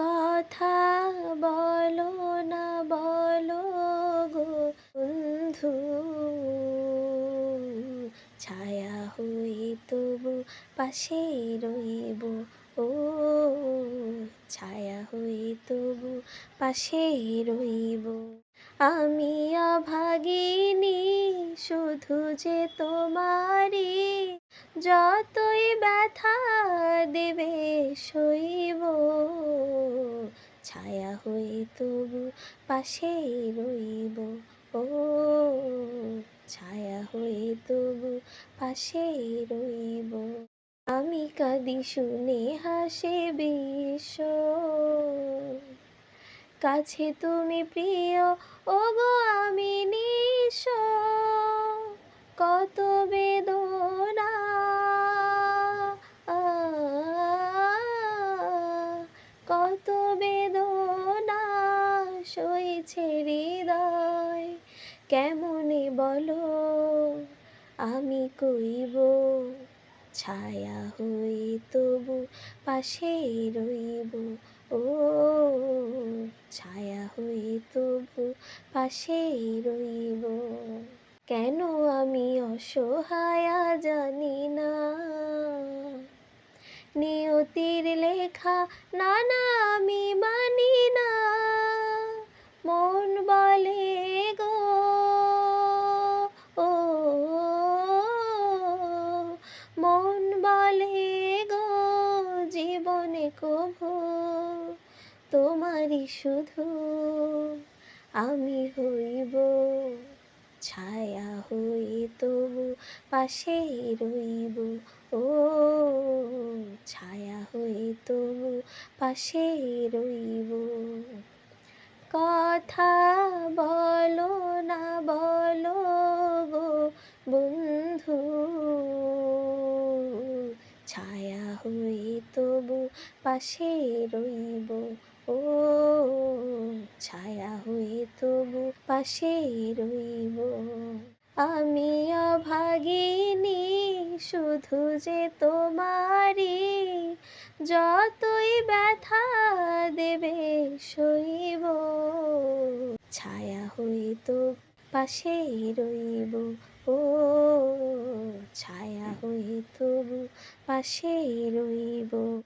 কথা বলো না, বলো গো বন্ধু। ছায়া হয়ে তবু পাশে রইব, ও ছায়া হয়ে তবু পাশে রইব। আমি অভাগিনী, শুধু যে তোমারই, যতই ব্যথা দেবে সইব। ছায়া হয়ে তবু পাশে রইব। ও, ছায়া হয়ে তবু পাশে রইব। আমি কাঁদি শুনে হাসে বিশ্ব। কাছে তুমি প্রিয় ও গো আমি নিঃস কত বেদনা। কত বেদনা কেমনে বলো? আমি কইব, ছায়া হয়ে তবু পাশে রইব। ও, ছায়া হয়ে তবু পাশে রইব। কেন আমি অসহায়া জানি না? নিয়তির লেখা না না আমি তোমারই শুধু আমি হইব, ছায়া হয়ে তবু পাশে রইব। ও ছায়া হয়ে তবু পাশে রইব। কথা বলো না বলো গো বন্ধু, ছায়া হয়ে তবু পাশে রইব। ও ছায়া হয়ে তবু পাশে রইব। আমি অভাগিনী, শুধু যে তোমারই যতই ব্যথা দেবে সইব। ছায়া হয়ে তো পাশে রইব। ও ছায়া হয়ে তবু পাশে রইব।